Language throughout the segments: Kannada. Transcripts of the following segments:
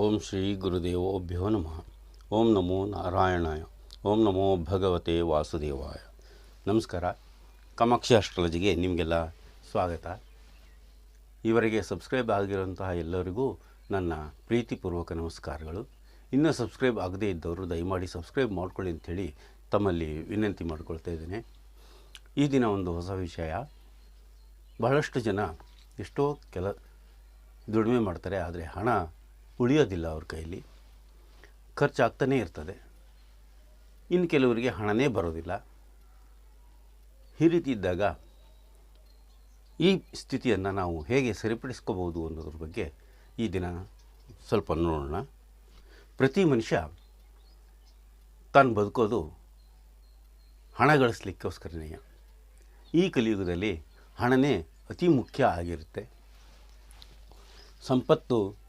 ಓಂ ಶ್ರೀ ಗುರುದೇವೋಭ್ಯೋ ನಮಃ. ಓಂ ನಮೋ ನಾರಾಯಣಾಯ. ಓಂ ನಮೋ ಭಗವತೆ ವಾಸುದೇವಾಯ. ನಮಸ್ಕಾರ. ಕಾಮಾಕ್ಷಿ ಅಸ್ಟ್ರಾಲಜಿಗೆ ನಿಮಗೆಲ್ಲ ಸ್ವಾಗತ. ಇವರಿಗೆ ಸಬ್ಸ್ಕ್ರೈಬ್ ಆಗಿರುವಂತಹ ಎಲ್ಲರಿಗೂ ನನ್ನ ಪ್ರೀತಿಪೂರ್ವಕ ನಮಸ್ಕಾರಗಳು. ಇನ್ನೂ ಸಬ್ಸ್ಕ್ರೈಬ್ ಆಗದೇ ಇದ್ದವರು ದಯಮಾಡಿ ಸಬ್ಸ್ಕ್ರೈಬ್ ಮಾಡ್ಕೊಳ್ಳಿ ಅಂಥೇಳಿ ತಮ್ಮಲ್ಲಿ ವಿನಂತಿ ಮಾಡ್ಕೊಳ್ತಾ ಇದ್ದೇನೆ. ಈ ದಿನ ಒಂದು ಹೊಸ ವಿಷಯ. ಬಹಳಷ್ಟು ಜನ ಎಷ್ಟೋ ಕೆಲ ದುಡಿಮೆ ಮಾಡ್ತಾರೆ, ಆದರೆ ಹಣ ಉಳಿಯೋದಿಲ್ಲ ಅವ್ರ ಕೈಯಲ್ಲಿ ಖರ್ಚಾಗ್ತಾನೇ ಇರ್ತದೆ. ಇನ್ನು ಕೆಲವರಿಗೆ ಹಣನೇ ಬರೋದಿಲ್ಲ. ಈ ರೀತಿ ಇದ್ದಾಗ ಈ ಸ್ಥಿತಿಯನ್ನು ನಾವು ಹೇಗೆ ಸರಿಪಡಿಸ್ಕೋಬೋದು ಅನ್ನೋದ್ರ ಬಗ್ಗೆ ಈ ದಿನ ಸ್ವಲ್ಪ ನೋಡೋಣ. ಪ್ರತಿ ಮನುಷ್ಯ ತಾನು ಬದುಕೋದು ಹಣ ಗಳಿಸ್ಲಿಕ್ಕೋಸ್ಕರನೇ. ಈ ಕಲಿಯುಗದಲ್ಲಿ ಹಣನೇ ಅತಿ ಮುಖ್ಯ ಆಗಿರುತ್ತೆ. ಸಂಪತ್ತು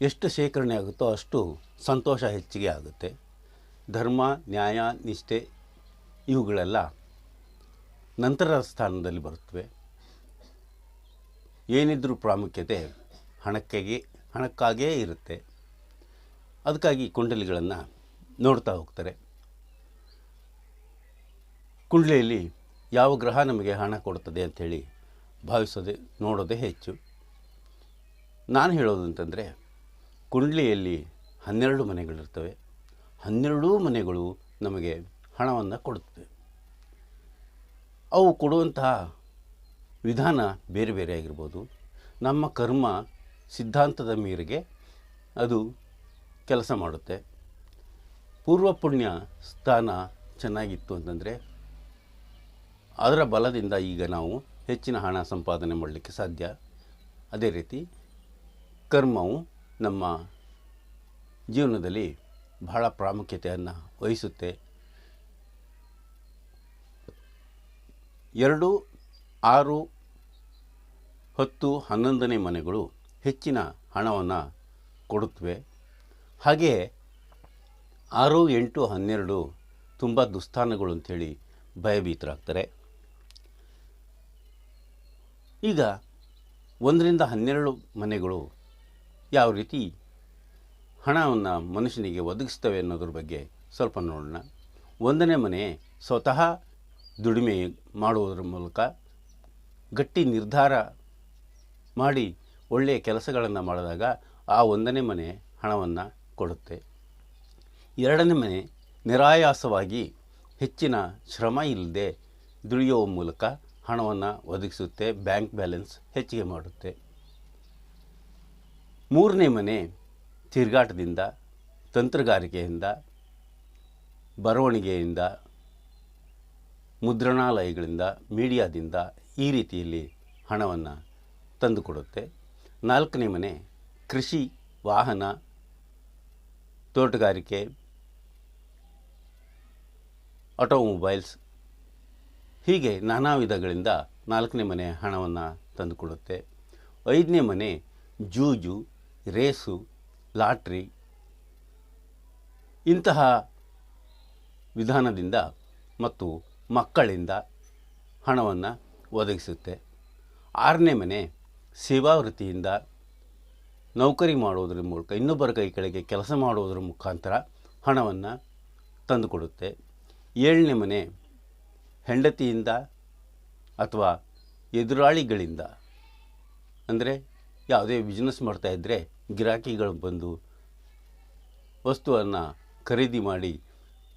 ಎಷ್ಟು ಶೇಖರಣೆ ಆಗುತ್ತೋ ಅಷ್ಟು ಸಂತೋಷ ಹೆಚ್ಚಿಗೆ ಆಗುತ್ತೆ. ಧರ್ಮ, ನ್ಯಾಯ, ನಿಷ್ಠೆ ಇವುಗಳೆಲ್ಲ ನಂತರ ಸ್ಥಾನದಲ್ಲಿ ಬರುತ್ತವೆ. ಏನಿದ್ರೂ ಪ್ರಾಮುಖ್ಯತೆ ಹಣಕ್ಕಾಗಿ, ಹಣಕ್ಕಾಗೇ ಇರುತ್ತೆ. ಅದಕ್ಕಾಗಿ ಕುಂಡಲಿಗಳನ್ನು ನೋಡ್ತಾ ಹೋಗ್ತಾರೆ. ಕುಂಡಲಿಯಲ್ಲಿ ಯಾವ ಗ್ರಹ ನಮಗೆ ಹಣ ಕೊಡುತ್ತದೆ ಅಂಥೇಳಿ ಭಾವಿಸೋದೆ, ನೋಡೋದೇ ಹೆಚ್ಚು. ನಾನು ಹೇಳೋದು ಅಂತಂದರೆ ಕುಂಡ್ಲಿಯಲ್ಲಿ ಹನ್ನೆರಡು ಮನೆಗಳಿರ್ತವೆ. ಹನ್ನೆರಡೂ ಮನೆಗಳು ನಮಗೆ ಹಣವನ್ನು ಕೊಡುತ್ತವೆ. ಅವು ಕೊಡುವಂತಹ ವಿಧಾನ ಬೇರೆ ಬೇರೆ ಆಗಿರ್ಬೋದು. ನಮ್ಮ ಕರ್ಮ ಸಿದ್ಧಾಂತದ ಮೇರೆಗೆ ಅದು ಕೆಲಸ ಮಾಡುತ್ತೆ. ಪೂರ್ವ ಪುಣ್ಯ ಸ್ಥಾನ ಚೆನ್ನಾಗಿತ್ತು ಅಂತಂದರೆ ಅದರ ಬಲದಿಂದ ಈಗ ನಾವು ಹೆಚ್ಚಿನ ಹಣ ಸಂಪಾದನೆ ಮಾಡಲಿಕ್ಕೆ ಸಾಧ್ಯ. ಅದೇ ರೀತಿ ಕರ್ಮವು ನಮ್ಮ ಜೀವನದಲ್ಲಿ ಬಹಳ ಪ್ರಾಮುಖ್ಯತೆಯನ್ನು ವಹಿಸುತ್ತೆ. ಎರಡು, ಆರು, ಹತ್ತು, ಹನ್ನೊಂದನೇ ಮನೆಗಳು ಹೆಚ್ಚಿನ ಹಣವನ್ನು ಕೊಡುತ್ತವೆ. ಹಾಗೆಯೇ ಆರು, ಎಂಟು, ಹನ್ನೆರಡು ತುಂಬ ದುಸ್ಥಾನಗಳು ಅಂಥೇಳಿ ಭಯಭೀತರಾಗ್ತಾರೆ. ಈಗ ಒಂದರಿಂದ ಹನ್ನೆರಡು ಮನೆಗಳು ಯಾವ ರೀತಿ ಹಣವನ್ನು ಮನುಷ್ಯನಿಗೆ ಒದಗಿಸ್ತವೆ ಅನ್ನೋದ್ರ ಬಗ್ಗೆ ಸ್ವಲ್ಪ ನೋಡೋಣ. ಒಂದನೇ ಮನೆ ಸ್ವತಃ ದುಡಿಮೆ ಮಾಡುವುದರ ಮೂಲಕ ಗಟ್ಟಿ ನಿರ್ಧಾರ ಮಾಡಿ ಒಳ್ಳೆಯ ಕೆಲಸಗಳನ್ನು ಮಾಡಿದಾಗ ಆ ಒಂದನೇ ಮನೆ ಹಣವನ್ನು ಕೊಡುತ್ತೆ. ಎರಡನೇ ಮನೆ ನಿರಾಯಾಸವಾಗಿ ಹೆಚ್ಚಿನ ಶ್ರಮ ಇಲ್ಲದೆ ದುಡಿಯುವ ಮೂಲಕ ಹಣವನ್ನು ಒದಗಿಸುತ್ತೆ, ಬ್ಯಾಂಕ್ ಬ್ಯಾಲೆನ್ಸ್ ಹೆಚ್ಚಿಗೆ ಮಾಡುತ್ತೆ. ಮೂರನೇ ಮನೆ ತಿರುಗಾಟದಿಂದ, ತಂತ್ರಗಾರಿಕೆಯಿಂದ, ಬರವಣಿಗೆಯಿಂದ, ಮುದ್ರಣಾಲಯಗಳಿಂದ, ಮೀಡಿಯಾದಿಂದ ಈ ರೀತಿಯಲ್ಲಿ ಹಣವನ್ನು ತಂದುಕೊಡುತ್ತೆ. ನಾಲ್ಕನೇ ಮನೆ ಕೃಷಿ, ವಾಹನ, ತೋಟಗಾರಿಕೆ, ಆಟೋಮೊಬೈಲ್ಸ್, ಹೀಗೆ ನಾನಾ ವಿಧಗಳಿಂದ ನಾಲ್ಕನೇ ಮನೆ ಹಣವನ್ನು ತಂದುಕೊಡುತ್ತೆ. ಐದನೇ ಮನೆ ಜೂಜು ರೇಸು, ಲಾಟ್ರಿ, ಇಂತಹ ವಿಧಾನದಿಂದ ಮತ್ತು ಮಕ್ಕಳಿಂದ ಹಣವನ್ನು ಒದಗಿಸುತ್ತೆ. ಆರನೇ ಮನೆ ಸೇವಾವೃತ್ತಿಯಿಂದ ನೌಕರಿ ಮಾಡುವುದರ ಮೂಲಕ, ಇನ್ನೊಬ್ಬರ ಕೈ ಕೆಳಗೆ ಕೆಲಸ ಮಾಡುವುದರ ಮುಖಾಂತರ ಹಣವನ್ನು ತಂದುಕೊಡುತ್ತೆ. ಏಳನೇ ಮನೆ ಹೆಂಡತಿಯಿಂದ ಅಥವಾ ಎದುರಾಳಿಗಳಿಂದ, ಅಂದರೆ ಯಾವುದೇ ಬಿಸ್ನೆಸ್ ಮಾಡ್ತಾಯಿದ್ರೆ ಗಿರಾಕಿಗಳು ಬಂದು ವಸ್ತುವನ್ನು ಖರೀದಿ ಮಾಡಿ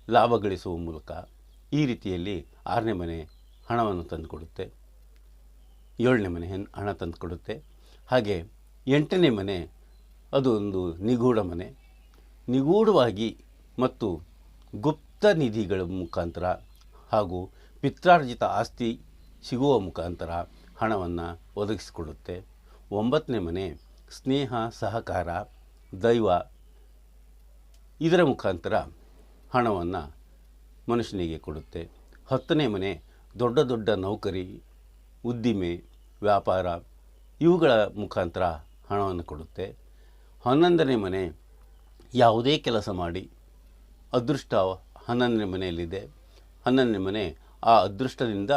ಲಾಭ ಗಳಿಸುವ ಮೂಲಕ ಈ ರೀತಿಯಲ್ಲಿ ಆರನೇ ಮನೆ ಹಣವನ್ನು ತಂದುಕೊಡುತ್ತೆ, ಏಳನೇ ಮನೆ ಹಣ ತಂದುಕೊಡುತ್ತೆ. ಹಾಗೆ ಎಂಟನೇ ಮನೆ ಅದು ಒಂದು ನಿಗೂಢ ಮನೆ. ನಿಗೂಢವಾಗಿ ಮತ್ತು ಗುಪ್ತ ನಿಧಿಗಳ ಮುಖಾಂತರ ಹಾಗೂ ಪಿತ್ರಾರ್ಜಿತ ಆಸ್ತಿ ಸಿಗುವ ಮುಖಾಂತರ ಹಣವನ್ನು ಒದಗಿಸಿಕೊಡುತ್ತೆ. ಒಂಬತ್ತನೇ ಮನೆ ಸ್ನೇಹ, ಸಹಕಾರ, ದೈವ ಇದರ ಮುಖಾಂತರ ಹಣವನ್ನು ಮನುಷ್ಯನಿಗೆ ಕೊಡುತ್ತೆ. ಹತ್ತನೇ ಮನೆ, ದೊಡ್ಡ ದೊಡ್ಡ ನೌಕರಿ, ಉದ್ದಿಮೆ, ವ್ಯಾಪಾರ, ಇವುಗಳ ಮುಖಾಂತರ ಹಣವನ್ನು ಕೊಡುತ್ತೆ. ಹನ್ನೊಂದನೇ ಮನೆ, ಯಾವುದೇ ಕೆಲಸ ಮಾಡಿ ಅದೃಷ್ಟ ಹನ್ನೊಂದನೇ ಮನೆಯಲ್ಲಿದೆ. ಹನ್ನೊಂದನೇ ಮನೆ, ಆ ಅದೃಷ್ಟದಿಂದ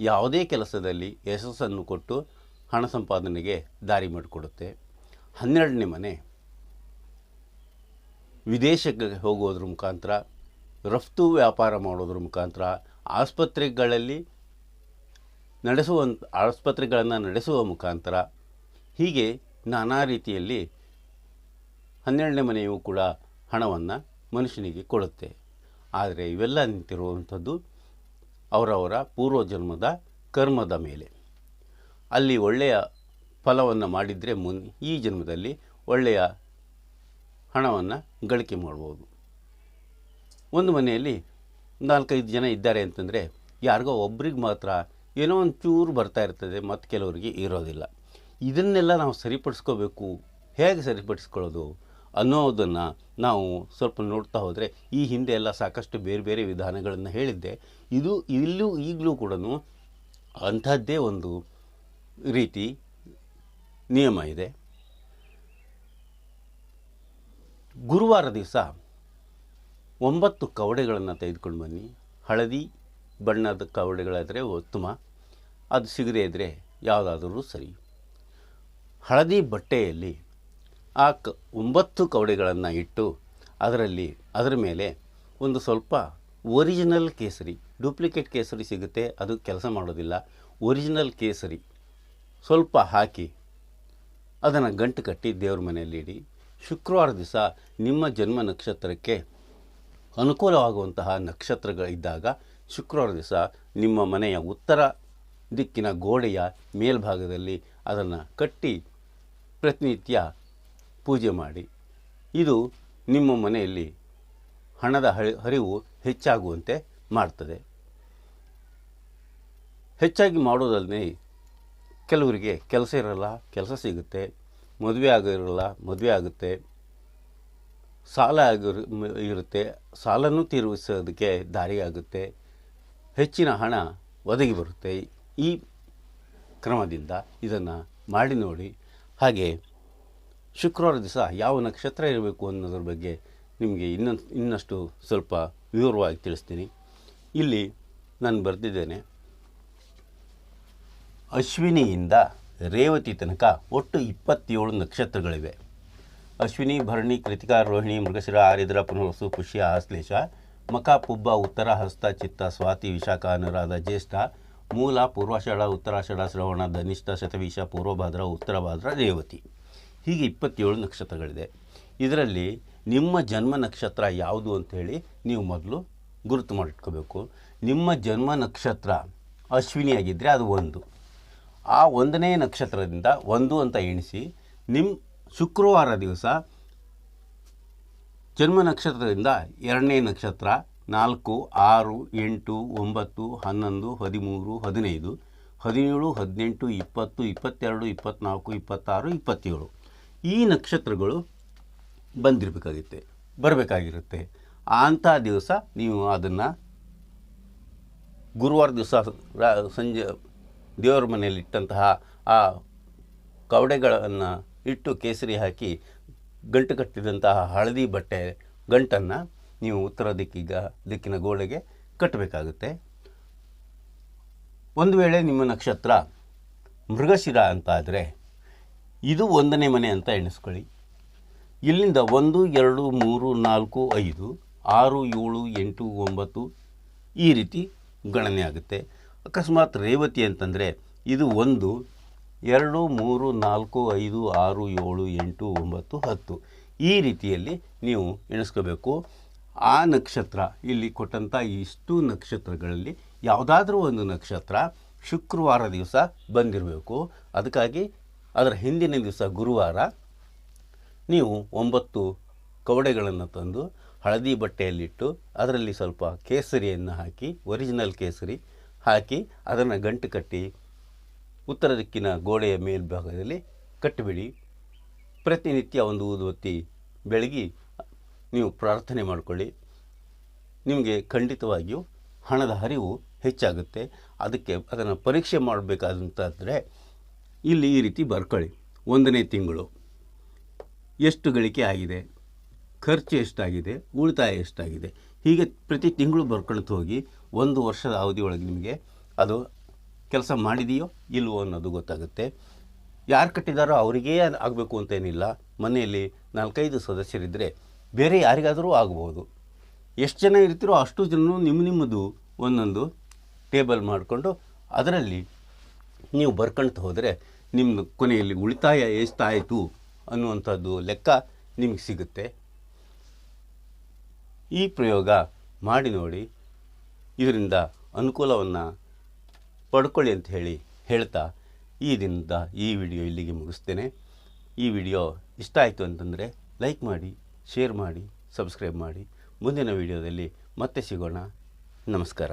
ಯಾವುದೇ ಕೆಲಸದಲ್ಲಿ ಯಶಸ್ಸನ್ನು ಕೊಟ್ಟು ಹಣ ಸಂಪಾದನೆಗೆ ದಾರಿ ಮಾಡಿಕೊಡುತ್ತೆ. ಹನ್ನೆರಡನೇ ಮನೆ. ವಿದೇಶಕ್ಕೆ ಹೋಗೋದ್ರ ಮುಖಾಂತರ, ರಫ್ತು ವ್ಯಾಪಾರ ಮಾಡೋದ್ರ ಮುಖಾಂತರ ಆಸ್ಪತ್ರೆಗಳಲ್ಲಿ ನಡೆಸುವ, ಆಸ್ಪತ್ರೆಗಳನ್ನು ನಡೆಸುವ ಮುಖಾಂತರ ಹೀಗೆ ನಾನಾ ರೀತಿಯಲ್ಲಿ ಹನ್ನೆರಡನೇ ಮನೆಯೂ ಕೂಡ ಹಣವನ್ನು ಮನುಷ್ಯನಿಗೆ ಕೊಡುತ್ತೆ. ಆದರೆ ಇವೆಲ್ಲ ನಿಂತಿರುವಂಥದ್ದು ಅವರವರ ಪೂರ್ವಜನ್ಮದ ಕರ್ಮದ ಮೇಲೆ. ಅಲ್ಲಿ ಒಳ್ಳೆಯ ಫಲವನ್ನು ಮಾಡಿದರೆ ಮುನ್, ಈ ಜನ್ಮದಲ್ಲಿ ಒಳ್ಳೆಯ ಹಣವನ್ನು ಗಳಿಕೆ ಮಾಡ್ಬೋದು. ಒಂದು ಮನೆಯಲ್ಲಿ ನಾಲ್ಕೈದು ಜನ ಇದ್ದಾರೆ ಅಂತಂದರೆ ಯಾರಿಗೋ ಒಬ್ರಿಗೆ ಮಾತ್ರ ಏನೋ ಒಂದು ಚೂರು ಬರ್ತಾ ಇರ್ತದೆ, ಮತ್ತು ಕೆಲವರಿಗೆ ಇರೋದಿಲ್ಲ. ಇದನ್ನೆಲ್ಲ ನಾವು ಸರಿಪಡಿಸ್ಕೋಬೇಕು. ಹೇಗೆ ಸರಿಪಡಿಸ್ಕೊಳ್ಳೋದು ಅನ್ನೋದನ್ನು ನಾವು ಸ್ವಲ್ಪ ನೋಡ್ತಾ ಹೋದರೆ ಈ ಹಿಂದೆ ಎಲ್ಲ ಸಾಕಷ್ಟು ಬೇರೆ ಬೇರೆ ವಿಧಾನಗಳನ್ನು ಹೇಳಿದ್ದೆ. ಇದು ಇಲ್ಲೂ ಈಗಲೂ ಕೂಡ ಅಂಥದ್ದೇ ಒಂದು ರೀತಿ ನಿಯಮ ಇದೆ. ಗುರುವಾರ ದಿವಸ ಒಂಬತ್ತು ಕವಡೆಗಳನ್ನು ತೆಗೆದುಕೊಂಡು ಬನ್ನಿ. ಹಳದಿ ಬಣ್ಣದ ಕವಡೆಗಳಾದರೆ ಉತ್ತಮ. ಅದು ಸಿಗದೇ ಇದ್ದರೆ ಯಾವುದಾದರೂ ಸರಿ. ಹಳದಿ ಬಟ್ಟೆಯಲ್ಲಿ ಆ ಕ ಒಂಬತ್ತು ಕವಡೆಗಳನ್ನು ಇಟ್ಟು ಅದರಲ್ಲಿ ಅದರ ಮೇಲೆ ಒಂದು ಸ್ವಲ್ಪ ಒರಿಜಿನಲ್ ಕೇಸರಿ, ಡೂಪ್ಲಿಕೇಟ್ ಕೇಸರಿ ಸಿಗುತ್ತೆ. ಅದು ಕೆಲಸ ಮಾಡೋದಿಲ್ಲ. ಒರಿಜಿನಲ್ ಕೇಸರಿ ಸ್ವಲ್ಪ ಹಾಕಿ ಅದನ್ನು ಗಂಟು ಕಟ್ಟಿ ದೇವ್ರ ಮನೆಯಲ್ಲಿ ಇಡಿ. ಶುಕ್ರವಾರ ದಿವಸ ನಿಮ್ಮ ಜನ್ಮ ನಕ್ಷತ್ರಕ್ಕೆ ಅನುಕೂಲವಾಗುವಂತಹ ನಕ್ಷತ್ರಗಳಿದ್ದಾಗ ಶುಕ್ರವಾರ ದಿವಸ ನಿಮ್ಮ ಮನೆಯ ಉತ್ತರ ದಿಕ್ಕಿನ ಗೋಡೆಯ ಮೇಲ್ಭಾಗದಲ್ಲಿ ಅದನ್ನು ಕಟ್ಟಿ ಪ್ರತಿನಿತ್ಯ ಪೂಜೆ ಮಾಡಿ. ಇದು ನಿಮ್ಮ ಮನೆಯಲ್ಲಿ ಹಣದ ಹರಿ- ಹರಿವು ಹೆಚ್ಚಾಗುವಂತೆ ಮಾಡ್ತದೆ. ಹೆಚ್ಚಾಗಿ ಮಾಡೋದಲ್ಲದೆ ಕೆಲವರಿಗೆ ಕೆಲಸ ಇರಲ್ಲ, ಕೆಲಸ ಸಿಗುತ್ತೆ, ಮದುವೆ ಆಗಿರಲ್ಲ ಮದುವೆ ಆಗುತ್ತೆ, ಸಾಲ ಆಗಿರು ಇರುತ್ತೆ, ಸಾಲನೂ ತೀರಿಸೋದಕ್ಕೆ ದಾರಿಯಾಗುತ್ತೆ ಹೆಚ್ಚಿನ ಹಣ ಒದಗಿ ಬರುತ್ತೆ. ಈ ಕ್ರಮದಿಂದ ಇದನ್ನು ಮಾಡಿ ನೋಡಿ. ಹಾಗೆ ಶುಕ್ರವಾರ ದಿವಸ ಯಾವ ನಕ್ಷತ್ರ ಇರಬೇಕು ಅನ್ನೋದ್ರ ಬಗ್ಗೆ ನಿಮಗೆ ಇನ್ನೊಂದು ಇನ್ನಷ್ಟು ಸ್ವಲ್ಪ ವಿವರವಾಗಿ ತಿಳಿಸ್ತೀನಿ. ಇಲ್ಲಿ ನಾನು ಬರೆದಿದ್ದೇನೆ. ಅಶ್ವಿನಿಯಿಂದ ರೇವತಿ ತನಕ ಒಟ್ಟು ಇಪ್ಪತ್ತೇಳು ನಕ್ಷತ್ರಗಳಿವೆ. ಅಶ್ವಿನಿ, ಭರಣಿ, ಕೃತಿಕಾ, ರೋಹಿಣಿ, ಮೃಗಶಿರ, ಆರಿದ್ರ, ಪುನರ್ವಸು, ಪುಷ್ಯ, ಆಶ್ಲೇಷ ಮಖ ಪುಬ್ಬ ಉತ್ತರ, ಹಸ್ತ, ಚಿತ್ತ, ಸ್ವಾತಿ, ವಿಶಾಖ, ಅನುರಾಧ, ಜ್ಯೇಷ್ಠ, ಮೂಲ, ಪೂರ್ವಾಷಾಢ, ಉತ್ತರಾಷಾಢ, ಶ್ರವಣ, ಧನಿಷ್ಠ ಶತವೀಶ ಪೂರ್ವಭಾದ್ರ, ಉತ್ತರಭಾದ್ರ, ರೇವತಿ. ಹೀಗೆ ಇಪ್ಪತ್ತೇಳು ನಕ್ಷತ್ರಗಳಿದೆ. ಇದರಲ್ಲಿ ನಿಮ್ಮ ಜನ್ಮ ನಕ್ಷತ್ರ ಯಾವುದು ಅಂಥೇಳಿ ನೀವು ಮೊದಲು ಗುರುತು ಮಾಡಿಟ್ಕೋಬೇಕು. ನಿಮ್ಮ ಜನ್ಮ ನಕ್ಷತ್ರ ಅಶ್ವಿನಿಯಾಗಿದ್ದರೆ ಅದು ಒಂದು. ಆ ಒಂದನೇ ನಕ್ಷತ್ರದಿಂದ ಒಂದು ಅಂತ ಎಣಿಸಿ ನಿಮ್ಮ ಶುಕ್ರವಾರ ದಿವಸ ಜನ್ಮ ನಕ್ಷತ್ರದಿಂದ ಎರಡನೇ ನಕ್ಷತ್ರ ನಾಲ್ಕು, ಆರು, ಎಂಟು, ಒಂಬತ್ತು, ಹನ್ನೊಂದು, ಹದಿಮೂರು, ಹದಿನೈದು, ಹದಿನೇಳು, ಹದಿನೆಂಟು, ಇಪ್ಪತ್ತು, ಇಪ್ಪತ್ತೆರಡು ಇಪ್ಪತ್ತ್ನಾಲ್ಕು ಇಪ್ಪತ್ತಾರು, ಇಪ್ಪತ್ತೇಳು ಈ ನಕ್ಷತ್ರಗಳು ಬಂದಿರಬೇಕಾಗುತ್ತೆ, ಬರಬೇಕಾಗಿರುತ್ತೆ. ಅಂಥ ದಿವಸ ನೀವು ಅದನ್ನು ಗುರುವಾರ ದಿವಸ ಸಂಜೆ ದೇವರ ಮನೆಯಲ್ಲಿಟ್ಟಂತಹ ಆ ಕವಡೆಗಳನ್ನು ಇಟ್ಟು ಕೇಸರಿ ಹಾಕಿ ಗಂಟು ಕಟ್ಟಿದಂತಹ ಹಳದಿ ಬಟ್ಟೆ ಗಂಟನ್ನು ನೀವು ಉತ್ತರ ದಿಕ್ಕಿಗ, ದಿಕ್ಕಿನ ಗೋಡೆಗೆ ಕಟ್ಟಬೇಕಾಗುತ್ತೆ. ಒಂದು ವೇಳೆ ನಿಮ್ಮ ನಕ್ಷತ್ರ ಮೃಗಶಿರ ಅಂತ ಆದರೆ ಇದು ಒಂದನೇ ಮನೆ ಅಂತ ಎಣಿಸ್ಕೊಳ್ಳಿ. ಇಲ್ಲಿಂದ ಒಂದು, ಎರಡು, ಮೂರು, ನಾಲ್ಕು, ಐದು, ಆರು, ಏಳು, ಎಂಟು, ಒಂಬತ್ತು ಈ ರೀತಿ ಗಣನೆ ಆಗುತ್ತೆ. ಅಕಸ್ಮಾತ್ ರೇವತಿ ಅಂತಂದರೆ ಇದು ಒಂದು, ಎರಡು, ಮೂರು, ನಾಲ್ಕು, ಐದು, ಆರು, ಏಳು, ಎಂಟು, ಒಂಬತ್ತು, ಹತ್ತು. ಈ ರೀತಿಯಲ್ಲಿ ನೀವು ಎಣಿಸ್ಕೋಬೇಕು. ಆ ನಕ್ಷತ್ರ ಇಲ್ಲಿ ಕೊಟ್ಟಂಥ ಇಷ್ಟು ನಕ್ಷತ್ರಗಳಲ್ಲಿ ಯಾವುದಾದ್ರೂ ಒಂದು ನಕ್ಷತ್ರ ಶುಕ್ರವಾರ ದಿವಸ ಬಂದಿರಬೇಕು. ಅದಕ್ಕಾಗಿ ಅದರ ಹಿಂದಿನ ದಿವಸ ಗುರುವಾರ ನೀವು ಒಂಬತ್ತು ಕವಡೆಗಳನ್ನು ತಂದು ಹಳದಿ ಬಟ್ಟೆಯಲ್ಲಿಟ್ಟು ಅದರಲ್ಲಿ ಸ್ವಲ್ಪ ಕೇಸರಿಯನ್ನು ಹಾಕಿ, ಒರಿಜಿನಲ್ ಕೇಸರಿ ಹಾಕಿ ಅದನ್ನು ಗಂಟು ಕಟ್ಟಿ ಉತ್ತರ ದಿಕ್ಕಿನ ಗೋಡೆಯ ಮೇಲ್ಭಾಗದಲ್ಲಿ ಕಟ್ಟಿಬಿಡಿ. ಪ್ರತಿನಿತ್ಯ ಒಂದು ಊದುಬತ್ತಿ ಬೆಳಗಿ ನೀವು ಪ್ರಾರ್ಥನೆ ಮಾಡಿಕೊಳ್ಳಿ. ನಿಮಗೆ ಖಂಡಿತವಾಗಿಯೂ ಹಣದ ಹರಿವು ಹೆಚ್ಚಾಗುತ್ತೆ. ಅದಕ್ಕೆ ಅದನ್ನು ಪರೀಕ್ಷೆ ಮಾಡಬೇಕಾದಂತಾದರೆ ಇಲ್ಲಿ ಈ ರೀತಿ ಬರ್ಕೊಳ್ಳಿ. ಒಂದನೇ ತಿಂಗಳು. ಎಷ್ಟು ಗಳಿಕೆ ಆಗಿದೆ? ಖರ್ಚು ಎಷ್ಟಾಗಿದೆ? ಉಳಿತಾಯ ಎಷ್ಟಾಗಿದೆ? ಹೀಗೆ ಪ್ರತಿ ತಿಂಗಳು ಬರ್ಕೊಳ್ತು ಹೋಗಿ ಒಂದು ವರ್ಷದ ಅವಧಿಯೊಳಗೆ ನಿಮಗೆ ಅದು ಕೆಲಸ ಮಾಡಿದೆಯೋ ಇಲ್ವೋ ಅನ್ನೋದು ಗೊತ್ತಾಗುತ್ತೆ. ಯಾರು ಕಟ್ಟಿದಾರೋ ಅವರಿಗೇ ಆಗಬೇಕು ಅಂತೇನಿಲ್ಲ. ಮನೆಯಲ್ಲಿ ನಾಲ್ಕೈದು ಸದಸ್ಯರಿದ್ದರೆ ಬೇರೆ ಯಾರಿಗಾದರೂ ಆಗ್ಬೋದು. ಎಷ್ಟು ಜನ ಇರ್ತೀರೋ ಅಷ್ಟು ಜನ ನಿಮ್ಮ ನಿಮ್ಮದು ಒಂದೊಂದು ಟೇಬಲ್ ಮಾಡಿಕೊಂಡು ಅದರಲ್ಲಿ ನೀವು ಬರ್ಕೊಳ್ತಾ ಹೋದರೆ ನಿಮ್ಮ ಕೊನೆಯಲ್ಲಿ ಉಳಿತಾಯ ಎಷ್ಟಾಯಿತು ಅನ್ನುವಂಥದ್ದು ಲೆಕ್ಕ ನಿಮಗೆ ಸಿಗುತ್ತೆ. ಈ ಪ್ರಯೋಗ ಮಾಡಿ ನೋಡಿ, ಇದರಿಂದ ಅನುಕೂಲವನ್ನು ಪಡ್ಕೊಳ್ಳಿ ಅಂತ ಹೇಳಿ ಹೇಳ್ತಾ ಈ ದಿನದ ಈ ವಿಡಿಯೋ ಇಲ್ಲಿಗೆ ಮುಗಿಸ್ತೇನೆ. ಈ ವಿಡಿಯೋ ಇಷ್ಟ ಆಯಿತು ಅಂತಂದರೆ ಲೈಕ್ ಮಾಡಿ, ಶೇರ್ ಮಾಡಿ, ಸಬ್ಸ್ಕ್ರೈಬ್ ಮಾಡಿ. ಮುಂದಿನ ವಿಡಿಯೋದಲ್ಲಿ ಮತ್ತೆ ಸಿಗೋಣ. ನಮಸ್ಕಾರ.